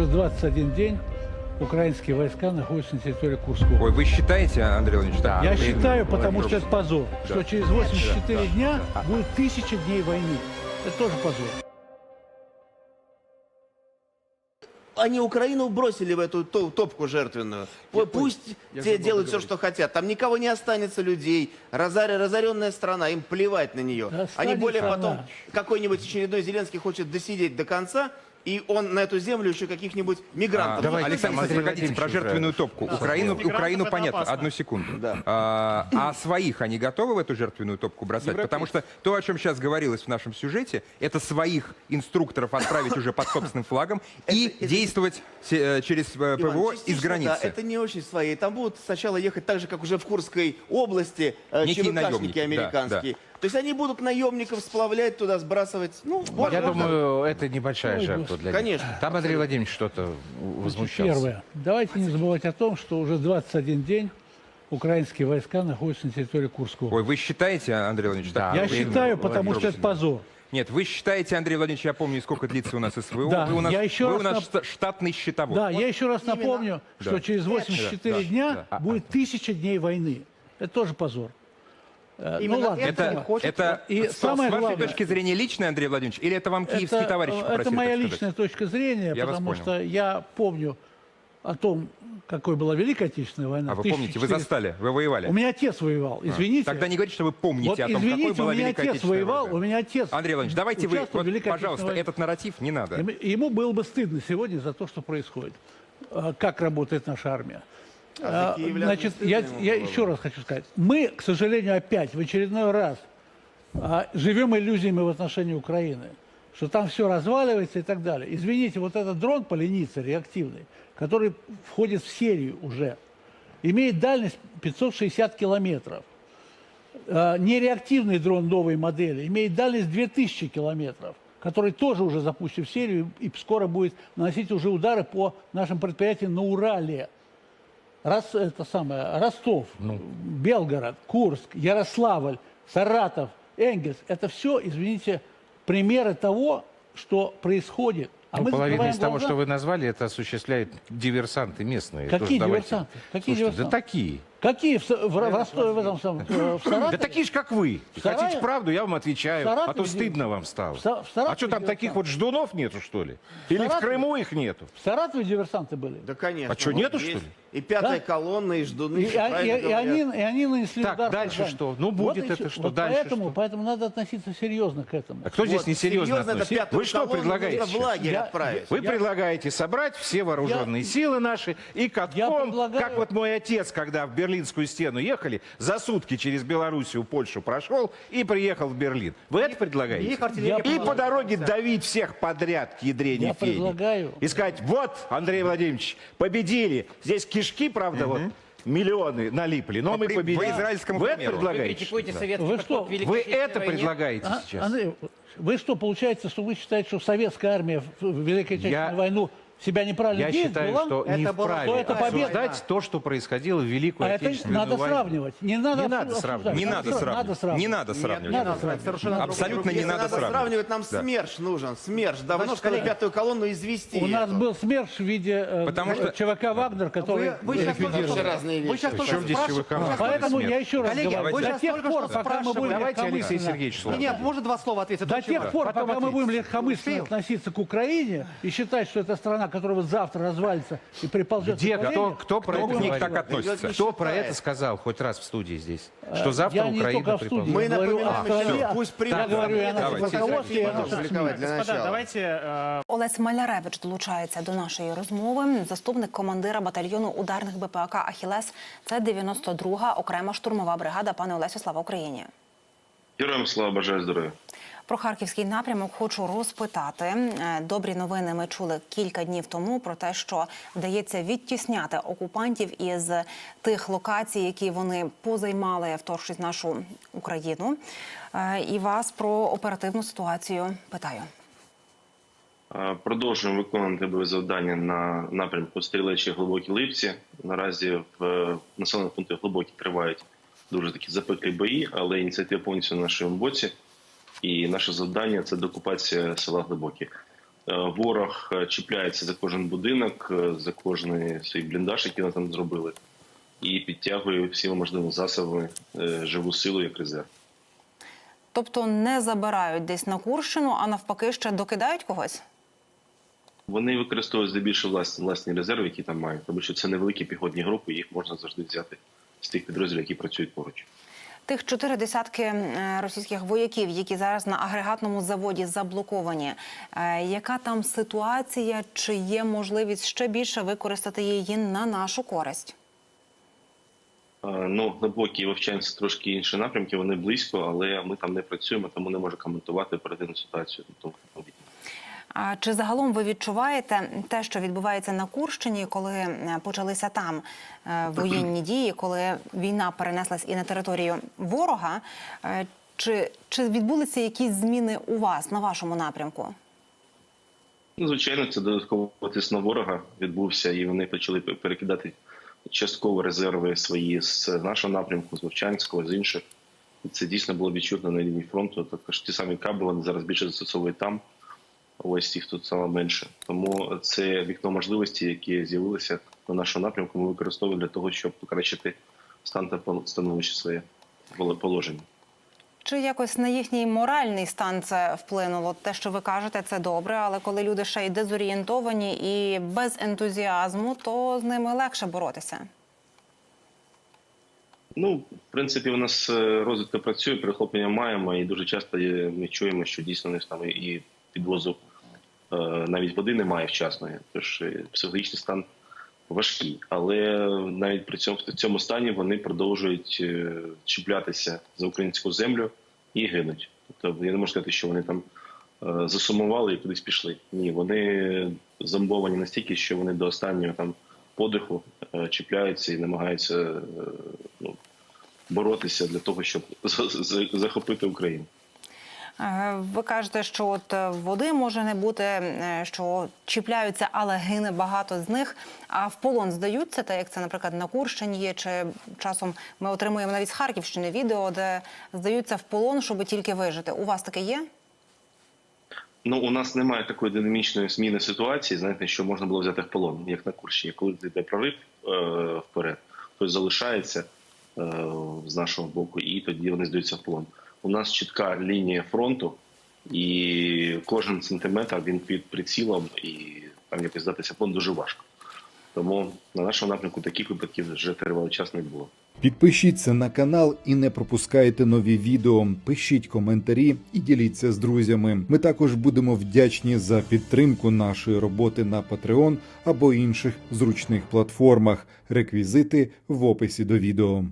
уже 21 день украинские войска находятся на территории Курской Ой, вы считаете, Андрей Владимирович? так? Я Вы- считаю, потому что это позор, Да. что через 84 Да, да, дня да. будет тысяча дней войны. Это тоже позор. Они Украину бросили в эту то- топку жертвенную. Пу- Пусть те делают все, что хотят. Там никого не останется людей. Разоря- разоренная страна, им плевать на нее. Да Они более останется потом, какой-нибудь очередной Зеленский хочет досидеть до конца, и он на эту землю еще каких-нибудь мигрантов. А, запустит. Александр, Андрей погодите, про Владимирович жертвенную топку. Украину, Мигрантов Украину это понятно. опасно. Одну секунду. Да. А, а своих они готовы в эту жертвенную топку бросать? Потому что то, о чем сейчас говорилось в нашем сюжете, это своих инструкторов отправить уже под собственным флагом и Это- это- действовать се- э, через э, Иван, ПВО частично, из границы. Да, это не очень свои. Там будут сначала ехать так же, как уже в Курской области, э, Некие ЧВКшники наемники, да, американские. То есть они будут наемников сплавлять туда, сбрасывать. Ну, вот, Я вот думаю, это небольшая Ой, жертва для них. Конечно. Там Андрей Владимирович что-то возмущался. Первое. Давайте не забывать о том, что уже 21 день украинские войска находятся на территории Курской области. Ой, вы считаете, Андрей Владимирович? так? Я считаю, потому что это позор. Нет, вы считаете, Андрей Владимирович, я помню, сколько длится у нас СВО. Да, вы у нас, я еще вы раз у нас нап- шта- штатный счетовод. Да, я еще раз напомню, что Да. через 84 Да, дня да. будет тысяча дней войны. Это тоже позор. Э, ну ладно, Это, это И с, самое с вашей главное- точки зрения личный, Андрей Владимирович, или это вам киевские это, товарищи это попросили моя так сказать? личная точка зрения, Я потому что я помню о том, какой была Великая Отечественная война. А вы 1400. помните, вы застали, вы воевали. У меня отец воевал, извините. Тогда не говорите, что вы помните вот о том, извините, какой была у меня Великая отец Отечественная воевал, война. у меня отец Андрей Владимирович, давайте вы, вот, пожалуйста, Отечественной этот нарратив не надо. войне. Ему было бы стыдно сегодня за то, что происходит. А, Как работает наша армия. А А, Значит, я, я еще раз хочу сказать. Мы, к сожалению, опять в очередной раз а, живем иллюзиями в отношении Украины, что там все разваливается и так далее. Извините, вот этот дрон поленица реактивный, который входит в серию уже, имеет дальность 560 километров. А, Нереактивный дрон новой модели имеет дальность 2000 километров, который тоже уже запущен в серию и скоро будет наносить уже удары по нашим предприятиям на Урале. Рос, это самое, Ростов, Белгород, Курск, Ярославль, Саратов, Энгельс. Это все, извините, примеры того, что происходит. А Ну, мы половина из того, глаза. что вы назвали, это осуществляют диверсанты местные. Какие Тоже давайте- диверсанты? Какие Слушайте, диверсанты? Да такие. Какие в, в, в Ростове, в этом самом, в Саратове? Да такие же, как вы. Саратове? Хотите правду, я вам отвечаю. В А то стыдно вам стало. В в Саратове А что, там таких вот ждунов нету, что ли? Или в Саратове? Крыму их нету? В Саратове диверсанты были? Да, конечно. А вот нету, есть. что ли? И пятая Да. колонна, и ждуны. И, и- и говорят. они, и они нанесли Так, удар дальше что? Ну, будет и это что? Вот Дальше поэтому, что? поэтому надо относиться серьезно к этому. А кто здесь Вот, несерьезно серьезно, это относится? Вы что предлагаете в лагерь Я- отправить. Вы Я- предлагаете собрать все вооруженные силы наши и катком, предлагаю- как вот мой отец, когда в Берлинскую стену ехали, за сутки через Белоруссию, Польшу прошел и приехал в Берлин. Вы это предлагаете? артиллерия и по дороге давить всех подряд к ядрене Я фени. предлагаю- И сказать, вот, Андрей Владимирович, победили. Здесь кишки, правда, вот миллионы налипли, но По мы при- победили. по израильскому Вы это предлагаете? критикуете Да. советский Вы что, Вы это войне. предлагаете А, сейчас? Андрей, вы что, получается, что вы считаете, что советская армия в Великой Отечественной Я- войну себя неправильно Я действовала? считаю, что Это не было- вправе что это победа. обсуждать то, что происходило в Великую А это Отечественную надо войну. сравнивать. Не надо, Не надо сравнивать. Не надо сравнивать. Не надо сравнивать. Надо надо, сравнивать. совершенно Абсолютно не Если надо надо сравнивать. сравнивать, нам Да. СМЕРШ нужен. СМЕРШ. Давно, Значит, что ли, коллеги, пятую колонну извести. У нас эту. был СМЕРШ в виде э, Потому что- ЧВК «Вагнер», который Вы, вы сейчас только что, разные вы вещи. сейчас только Причем здесь ЧВК «Вагнер»? Поэтому я еще раз Коллеги, говорю, вы до сейчас тех только пор, что пока мы будем. Давайте Алексей легкомысленно- Сергеевич слово. Не, не, может два слова ответить? До Очень тех важно. пор, Потом пока мы ответите. будем легкомысленно Успею. относиться к Украине и считать, что это страна, которая вот завтра развалится и приползет Где? к Кто, кто про Кто это к них говорил? так относится? Кто про считает. это сказал хоть раз в студии здесь? Э, Что завтра я не Украина только в студии, приползет? Мы я говорю напоминаем о еще, стране, пусть я примут. говорю и о нашем Давайте. руководстве, и о наших СМИ. Публиковать для Господа, начала. давайте э, Олесь Маляревич долучається до нашої розмови. Заступник командира батальйону ударних БПАК Ахілес. Це 92-га окрема штурмова бригада. Пане Олесю, слава Україні. Героям слава бажаю здоров'я. Про харківський напрямок хочу розпитати. Е, Добрі новини ми чули кілька днів тому про те, що вдається відтісняти окупантів із тих локацій, які вони позаймали, вторгшись в нашу Україну. Е, І вас про оперативну ситуацію питаю. Продовжуємо виконувати бойові завдання на напрямку Стрілечі глибокі липці. Наразі в е, населених пунктах глибокі тривають дуже такі запеклі бої, але ініціатива повністю на нашому боці. І наше завдання це докупація села Глибокі. Е, Ворог е, чіпляється за кожен будинок, е, за кожний свій бліндаж, який вони там зробили, і підтягує всіма можливими засобами живу силу як резерв. Тобто не забирають десь на Курщину, а навпаки, ще докидають когось. Вони використовують здебільшого власні, власні резерви, які там мають, тому що це невеликі піхотні групи, їх можна завжди взяти з тих підрозділів, які працюють поруч. Тих чотири десятки е, російських вояків, які зараз на агрегатному заводі заблоковані. Е, Яка там ситуація? Чи є можливість ще більше використати її на нашу користь? Е, Ну, глибокі вовчанці трошки інші напрямки, вони близько, але ми там не працюємо, тому не можу коментувати оперативну ситуацію. Тобто, А Чи загалом ви відчуваєте те, що відбувається на Курщині, коли е, почалися там е, воєнні дії, коли війна перенеслась і на територію ворога? Е, Чи, чи відбулися якісь зміни у вас на вашому напрямку? Ну, звичайно, це додатково тиск на ворога відбувся, і вони почали перекидати частково резерви свої з нашого напрямку, з Вовчанського, з інших. Це дійсно було відчутно на лінії фронту. Також ті самі каби вони зараз більше застосовують там. Ось їх тут саме менше. Тому це вікно можливості, які з'явилися на нашому напрямку, ми використовуємо для того, щоб покращити стан та становище своє положення. Чи якось на їхній моральний стан це вплинуло? Те, що ви кажете, це добре, але коли люди ще й дезорієнтовані і без ентузіазму, то з ними легше боротися. Ну, в принципі, у нас е, розвідка працює, перехоплення маємо, і дуже часто ми чуємо, що дійсно у них там і підвозу е, навіть води немає вчасної. Тож е, психологічний стан важкий. Але навіть при цьому в цьому стані вони продовжують е, чіплятися за українську землю і гинуть. Тобто я не можу сказати, що вони там е, засумували і кудись пішли. Ні, вони зомбовані настільки, що вони до останнього там подиху е, чіпляються і намагаються е, ну, боротися для того, щоб за- за- захопити Україну. Е, Ви кажете, що от е, води може не бути, е, що чіпляються, але гине багато з них. А в полон здаються, так як це, наприклад, на Курщині є, чи часом ми отримуємо навіть з Харківщини відео, де здаються в полон, щоб тільки вижити. У вас таке є? Ну, у нас немає такої динамічної зміни ситуації, знаєте, що можна було взяти в полон, як на Курщині. Коли йде прорив е, вперед, хтось залишається е, з нашого боку, і тоді вони здаються в полон. У нас чітка лінія фронту, і кожен сантиметр він під прицілом, і там якось здатися в дуже важко. Тому на нашому напрямку таких випадків вже тривалий час не було. Підпишіться на канал і не пропускайте нові відео. Пишіть коментарі і діліться з друзями. Ми також будемо вдячні за підтримку нашої роботи на Patreon або інших зручних платформах. Реквізити в описі до відео.